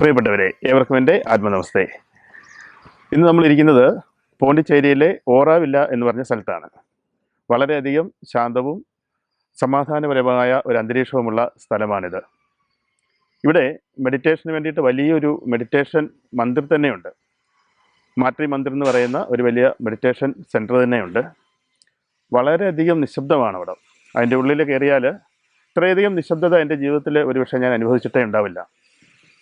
പ്രിയപ്പെട്ടവരെ ഏവർക്കും എന്റെ ആത്മനമസ്തേ. ഇന്ന് നമ്മളിരിക്കുന്നത് പോണ്ടിച്ചേരിയിലെ ഓറാവില്ല എന്ന് പറഞ്ഞ സ്ഥലത്താണ്. വളരെയധികം ശാന്തവും സമാധാനപരമായ ഒരു അന്തരീക്ഷവുമുള്ള സ്ഥലമാണിത്. ഇവിടെ മെഡിറ്റേഷന് വേണ്ടിയിട്ട് വലിയൊരു മെഡിറ്റേഷൻ മന്ദിർ തന്നെയുണ്ട്. മാട്രി മന്ദിർ എന്ന് പറയുന്ന ഒരു വലിയ മെഡിറ്റേഷൻ സെന്റർ തന്നെയുണ്ട്. വളരെയധികം നിശബ്ദമാണ് അവിടെ. അതിന്റെ ഉള്ളിൽ കയറിയാൽ ഇത്രയധികം നിശബ്ദത എന്റെ ജീവിതത്തിൽ ഒരുപക്ഷെ ഞാൻ അനുഭവിച്ചിട്ടേ ഉണ്ടാവില്ല.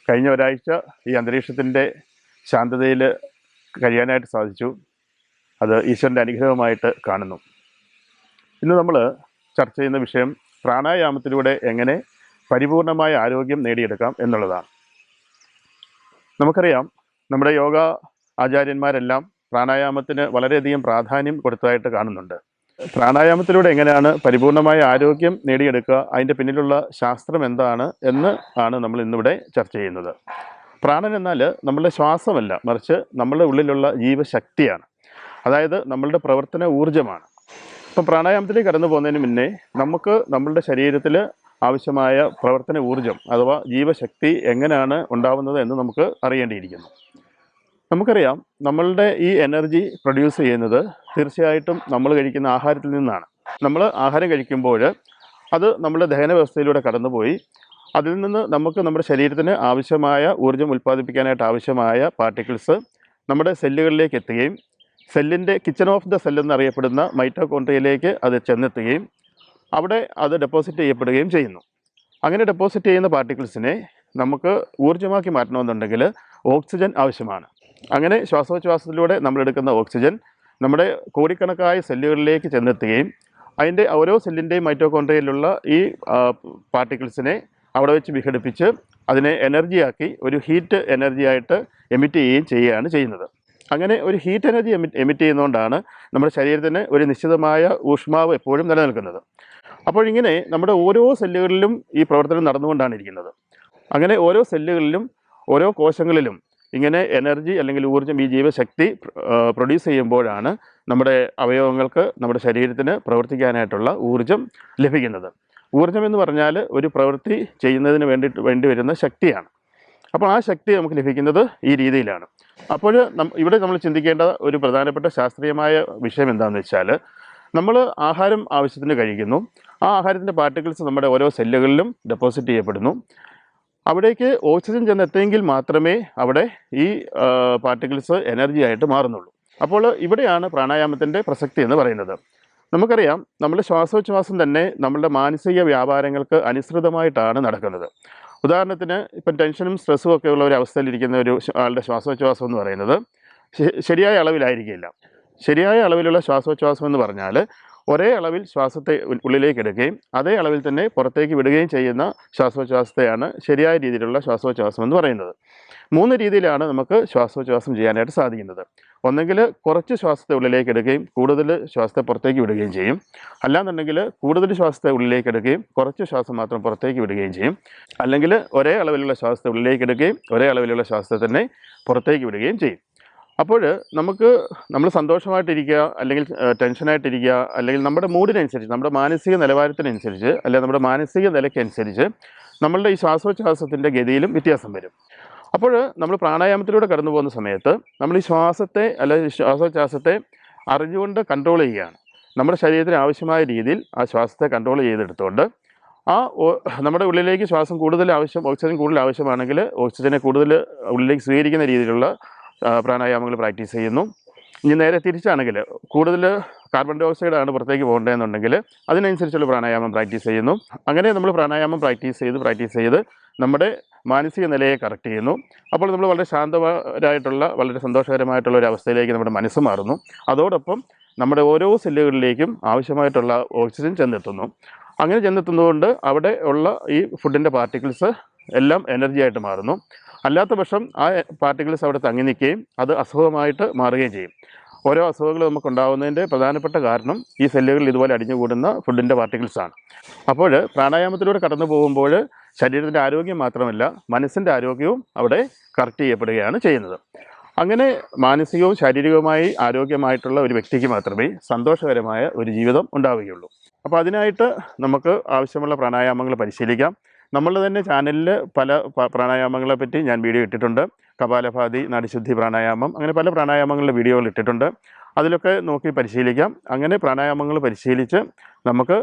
കഴിഞ്ഞ ഒരാഴ്ച ഈ അന്തരീക്ഷത്തിന്റെ ശാന്തതയിൽ കഴിയാനായിട്ട് സാധിച്ചു. അത് ഈശ്വരന്റെ അനുഗ്രഹമായിട്ട് കാണുന്നു. ഇന്ന് നമ്മൾ ചർച്ച ചെയ്യുന്ന വിഷയം പ്രാണായാമത്തിലൂടെ എങ്ങനെ പരിപൂർണമായ ആരോഗ്യം നേടിയെടുക്കാം എന്നുള്ളതാണ്. നമുക്കറിയാം നമ്മുടെ യോഗ ആചാര്യന്മാരെല്ലാം പ്രാണായാമത്തിന് വളരെയധികം പ്രാധാന്യം കൊടുത്തതായിട്ട് കാണുന്നുണ്ട്. പ്രാണായാമത്തിലൂടെ എങ്ങനെയാണ് പരിപൂർണമായ ആരോഗ്യം നേടിയെടുക്കുക? അതിന്റെ പിന്നിലുള്ള ശാസ്ത്രം എന്താണ്? എന്ന് ആണ് നമ്മൾ ഇന്നിവിടെ ചർച്ച ചെയ്യുന്നത്. പ്രാണൻ എന്നാൽ നമ്മളുടെ ശ്വാസമല്ല മറിച്ച് നമ്മളുടെ ഉള്ളിലുള്ള ജീവശക്തിയാണ്. അതായത് നമ്മളുടെ പ്രവർത്തന ഊർജമാണ്. ഇപ്പം പ്രാണായാമത്തിലേക്ക് കടന്നു പോകുന്നതിന് മുന്നേ നമുക്ക് നമ്മളുടെ ശരീരത്തിൽ ആവശ്യമായ പ്രവർത്തന ഊർജം അഥവാ ജീവശക്തി എങ്ങനെയാണ് ഉണ്ടാവുന്നത് എന്ന് നമുക്ക് അറിയേണ്ടിയിരിക്കുന്നു. നമുക്കറിയാം നമ്മളുടെ ഈ എനർജി പ്രൊഡ്യൂസ് ചെയ്യുന്നത് തീർച്ചയായിട്ടും നമ്മൾ കഴിക്കുന്ന ആഹാരത്തിൽ നിന്നാണ്. നമ്മൾ ആഹാരം കഴിക്കുമ്പോൾ അത് നമ്മുടെ ദഹന വ്യവസ്ഥയിലൂടെ കടന്നുപോയി. അതിൽ നിന്ന് നമുക്ക് നമ്മുടെ ശരീരത്തിന് ആവശ്യമായ ഊർജം ഉൽപ്പാദിപ്പിക്കാനായിട്ട് ആവശ്യമായ പാർട്ടിക്കിൾസ് നമ്മുടെ സെല്ലുകളിലേക്ക് എത്തുകയും സെല്ലിന്റെ കിച്ചൺ ഓഫ് ദ സെൽ എന്നറിയപ്പെടുന്ന മൈറ്റോകോൺട്രിയയിലേക്ക് അത് ചെന്നെത്തുകയും അവിടെ അത് ഡെപ്പോസിറ്റ് ചെയ്യപ്പെടുകയും ചെയ്യുന്നു. അങ്ങനെ ഡെപ്പോസിറ്റ് ചെയ്യുന്ന പാർട്ടിക്കിൾസിനെ നമുക്ക് ഊർജമാക്കി മാറ്റണമെന്നുണ്ടെങ്കിൽ ഓക്സിജൻ ആവശ്യമാണ്. അങ്ങനെ ശ്വാസോച്ഛ്വാസത്തിലൂടെ നമ്മൾ എടുക്കുന്ന ഓക്സിജൻ നമ്മുടെ കോടിക്കണക്കായ സെല്ലുകളിലേക്ക് ചെന്നെത്തുകയും അതിന്റെ ഓരോ സെല്ലിന്റെയും മൈറ്റോകോൺട്രിയയിലുള്ള ഈ പാർട്ടിക്കിൾസിനെ അവിടെ വെച്ച് വിഘടിപ്പിച്ച് അതിനെ എനർജിയാക്കി ഒരു ഹീറ്റ് എനർജിയായിട്ട് എമിറ്റ് ചെയ്യുകയും ചെയ്യുകയാണ് ചെയ്യുന്നത്. അങ്ങനെ ഒരു ഹീറ്റ് എനർജി എമിറ്റ് എമിറ്റ് ചെയ്യുന്നതുകൊണ്ടാണ് നമ്മുടെ ശരീരത്തിന് ഒരു നിശ്ചിതമായ ഊഷ്മാവ് എപ്പോഴും നിലനിൽക്കുന്നത്. അപ്പോൾ ഇങ്ങനെ നമ്മുടെ ഓരോ സെല്ലുകളിലും ഈ പ്രവർത്തനം നടന്നുകൊണ്ടാണ് ഇരിക്കുന്നത്. അങ്ങനെ ഓരോ സെല്ലുകളിലും ഓരോ കോശങ്ങളിലും ഇങ്ങനെ എനർജി അല്ലെങ്കിൽ ഊർജം ഈ ജീവശക്തി പ്രൊഡ്യൂസ് ചെയ്യുമ്പോഴാണ് നമ്മുടെ അവയവങ്ങൾക്ക് നമ്മുടെ ശരീരത്തിന് പ്രവർത്തിക്കാനായിട്ടുള്ള ഊർജം ലഭിക്കുന്നത്. ഊർജം എന്ന് പറഞ്ഞാൽ ഒരു പ്രവൃത്തി ചെയ്യുന്നതിന് വേണ്ടിയിട്ട് വേണ്ടി വരുന്ന ശക്തിയാണ്. അപ്പോൾ ആ ശക്തി നമുക്ക് ലഭിക്കുന്നത് ഈ രീതിയിലാണ്. അപ്പോൾ ഇവിടെ നമ്മൾ ചിന്തിക്കേണ്ട ഒരു പ്രധാനപ്പെട്ട ശാസ്ത്രീയമായ വിഷയം എന്താണെന്ന് വെച്ചാൽ നമ്മൾ ആഹാരം ആവശ്യത്തിന് കഴിക്കുന്നു. ആ ആഹാരത്തിന്റെ പാർട്ടിക്കിൾസ് നമ്മുടെ ഓരോ സെല്ലുകളിലും ഡെപ്പോസിറ്റ് ചെയ്യപ്പെടുന്നു. അവിടേക്ക് ഓക്സിജൻ ചെന്നെത്തിയെങ്കിൽ മാത്രമേ അവിടെ ഈ പാർട്ടിക്കിൾസ് എനർജി ആയിട്ട് മാറുന്നുള്ളൂ. അപ്പോൾ ഇവിടെയാണ് പ്രാണായാമത്തിന്റെ പ്രസക്തി എന്ന് പറയുന്നത്. നമുക്കറിയാം നമ്മുടെ ശ്വാസോച്ഛ്വാസം തന്നെ നമ്മളുടെ മാനസിക വ്യാപാരങ്ങൾക്ക് അനുസൃതമായിട്ടാണ് നടക്കുന്നത്. ഉദാഹരണത്തിന് ഇപ്പം ടെൻഷനും സ്ട്രെസ്സും ഒക്കെ ഉള്ള ഒരു അവസ്ഥയിലിരിക്കുന്ന ഒരു ആളുടെ ശ്വാസോച്ഛ്വാസം എന്ന് പറയുന്നത് ശരിയായ അളവിലായിരിക്കില്ല. ശരിയായ അളവിലുള്ള ശ്വാസോച്ഛ്വാസം എന്ന് പറഞ്ഞാൽ ഒരേ അളവിൽ ശ്വാസത്തെ ഉള്ളിലേക്ക് എടുക്കുകയും അതേ അളവിൽ തന്നെ പുറത്തേക്ക് വിടുകയും ചെയ്യുന്ന ശ്വാസോച്ഛ്വാസത്തെയാണ് ശരിയായ രീതിയിലുള്ള ശ്വാസോച്ഛ്വാസം എന്ന് പറയുന്നത്. മൂന്ന് രീതിയിലാണ് നമുക്ക് ശ്വാസോച്ഛ്വാസം ചെയ്യാനായിട്ട് സാധിക്കുന്നത്. ഒന്നെങ്കിൽ കുറച്ച് ശ്വാസത്തെ ഉള്ളിലേക്ക് എടുക്കുകയും കൂടുതൽ ശ്വാസത്തെ പുറത്തേക്ക് വിടുകയും ചെയ്യും. അല്ലാന്നുണ്ടെങ്കിൽ കൂടുതൽ ശ്വാസത്തെ ഉള്ളിലേക്ക് എടുക്കുകയും കുറച്ച് ശ്വാസം മാത്രം പുറത്തേക്ക് വിടുകയും ചെയ്യും. അല്ലെങ്കിൽ ഒരേ അളവിലുള്ള ശ്വാസത്തെ ഉള്ളിലേക്ക് എടുക്കുകയും ഒരേ അളവിലുള്ള ശ്വാസത്തെ തന്നെ പുറത്തേക്ക് വിടുകയും ചെയ്യും. അപ്പോൾ നമുക്ക് നമ്മൾ സന്തോഷമായിട്ടിരിക്കുക അല്ലെങ്കിൽ ടെൻഷനായിട്ടിരിക്കുക അല്ലെങ്കിൽ നമ്മുടെ മൂഡിനനുസരിച്ച് നമ്മുടെ മാനസിക നിലവാരത്തിനനുസരിച്ച് അല്ലെങ്കിൽ നമ്മുടെ മാനസിക നിലയ്ക്കനുസരിച്ച് നമ്മളുടെ ഈ ശ്വാസോച്ഛ്വാസത്തിന്റെ ഗതിയിലും വ്യത്യാസം വരും. അപ്പോൾ നമ്മൾ പ്രാണായാമത്തിലൂടെ കടന്നു പോകുന്ന സമയത്ത് നമ്മൾ ഈ ശ്വാസത്തെ അല്ലെങ്കിൽ ശ്വാസോച്ഛ്വാസത്തെ അറിഞ്ഞുകൊണ്ട് കൺട്രോൾ ചെയ്യുകയാണ്. നമ്മുടെ ശരീരത്തിന് ആവശ്യമായ രീതിയിൽ ആ ശ്വാസത്തെ കൺട്രോൾ ചെയ്തെടുത്തുകൊണ്ട് ആ നമ്മുടെ ഉള്ളിലേക്ക് ശ്വാസം കൂടുതൽ ആവശ്യം ഓക്സിജൻ കൂടുതൽ ആവശ്യമാണെങ്കിൽ ഓക്സിജനെ കൂടുതൽ ഉള്ളിലേക്ക് സ്വീകരിക്കുന്ന രീതിയിലുള്ള പ്രാണായാമങ്ങൾ പ്രാക്ടീസ് ചെയ്യുന്നു. ഇനി നേരെ തിരിച്ചാണെങ്കിൽ കൂടുതൽ കാർബൺ ഡൈ ഓക്സൈഡ് ആണ് പുറത്തേക്ക് പോകേണ്ടതെന്നുണ്ടെങ്കിൽ അതിനനുസരിച്ചുള്ള പ്രാണായാമം പ്രാക്ടീസ് ചെയ്യുന്നു. അങ്ങനെ നമ്മൾ പ്രാണായാമം പ്രാക്ടീസ് ചെയ്ത് പ്രാക്ടീസ് ചെയ്ത് നമ്മുടെ മാനസിക നിലയെ കറക്റ്റ് ചെയ്യുന്നു. അപ്പോൾ നമ്മൾ വളരെ ശാന്തമായിട്ടുള്ള വളരെ സന്തോഷകരമായിട്ടുള്ള ഒരു അവസ്ഥയിലേക്ക് നമ്മുടെ മനസ്സ് മാറുന്നു. അതോടൊപ്പം നമ്മുടെ ഓരോ സെല്ലുകളിലേക്കും ആവശ്യമായിട്ടുള്ള ഓക്സിജൻ ചെന്നെത്തുന്നു. അങ്ങനെ ചെന്നെത്തുന്നതുകൊണ്ട് അവിടെ ഉള്ള ഈ ഫുഡിന്റെ പാർട്ടിക്കിൾസ് എല്ലാം എനർജി ആയിട്ട് മാറുന്നു. അല്ലാത്ത പക്ഷം ആ പാർട്ടിക്കിൾസ് അവിടെ തങ്ങി നിൽക്കുകയും അത് അസുഖമായിട്ട് മാറുകയും ചെയ്യും. ഓരോ അസുഖങ്ങൾ നമുക്ക് ഉണ്ടാകുന്നതിന്റെ പ്രധാനപ്പെട്ട കാരണം ഈ സെല്ലുകളിൽ ഇതുപോലെ അടിഞ്ഞുകൂടുന്ന ഫുഡിന്റെ പാർട്ടിക്കിൾസാണ്. അപ്പോൾ പ്രാണായാമത്തിലൂടെ കടന്നു പോകുമ്പോൾ ശരീരത്തിന്റെ ആരോഗ്യം മാത്രമല്ല മനസ്സിന്റെ ആരോഗ്യവും അവിടെ കറക്റ്റ് ചെയ്യപ്പെടുകയാണ് ചെയ്യുന്നത്. അങ്ങനെ മാനസികവും ശാരീരികവുമായി ആരോഗ്യമായിട്ടുള്ള ഒരു വ്യക്തിക്ക് മാത്രമേ സന്തോഷകരമായ ഒരു ജീവിതം ഉണ്ടാവുകയുള്ളൂ. അപ്പോൾ അതിനായിട്ട് നമുക്ക് ആവശ്യമുള്ള പ്രാണായാമങ്ങൾ പരിശീലിക്കാം. നമ്മൾ തന്നെ ചാനലിൽ പല പ്രാണായാമങ്ങളെ പറ്റി ഞാൻ വീഡിയോ ഇട്ടിട്ടുണ്ട്. കപാലഭാതി നാടിശുദ്ധി പ്രാണായാമം അങ്ങനെ പല പ്രാണായാമങ്ങളുടെ വീഡിയോകൾ ഇട്ടിട്ടുണ്ട്. അതിലൊക്കെ നോക്കി പരിശീലിക്കാം. അങ്ങനെ പ്രാണായാമങ്ങൾ പരിശീലിച്ച് നമുക്ക്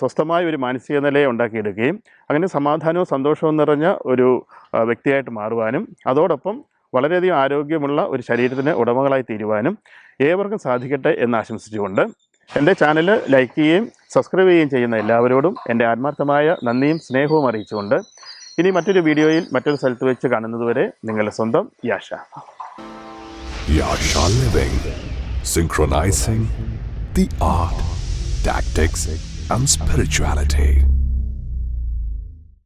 സ്വസ്ഥമായ ഒരു മാനസിക നിലയെ ഉണ്ടാക്കിയെടുക്കുകയും അങ്ങനെ സമാധാനവും സന്തോഷവും നിറഞ്ഞ ഒരു വ്യക്തിയായിട്ട് മാറുവാനും അതോടൊപ്പം വളരെയധികം ആരോഗ്യമുള്ള ഒരു ശരീരത്തിന് ഉടമകളായി തീരുവാനും ഏവർക്കും സാധിക്കട്ടെ എന്ന് ആശംസിച്ചുകൊണ്ട് എന്റെ ചാനൽ ലൈക്ക് ചെയ്യുകയും സബ്സ്ക്രൈബ് ചെയ്യുകയും ചെയ്യുന്ന എല്ലാവരോടും എന്റെ ആത്മാർത്ഥമായ നന്ദിയും സ്നേഹവും അറിയിച്ചുകൊണ്ട് ഇനി മറ്റൊരു വീഡിയോയിൽ മറ്റൊരു സ്ഥലത്ത് വെച്ച് കാണുന്നതുവരെ നിങ്ങളുടെ സ്വന്തം യാഷ synchronizing the art, tactics, and spirituality.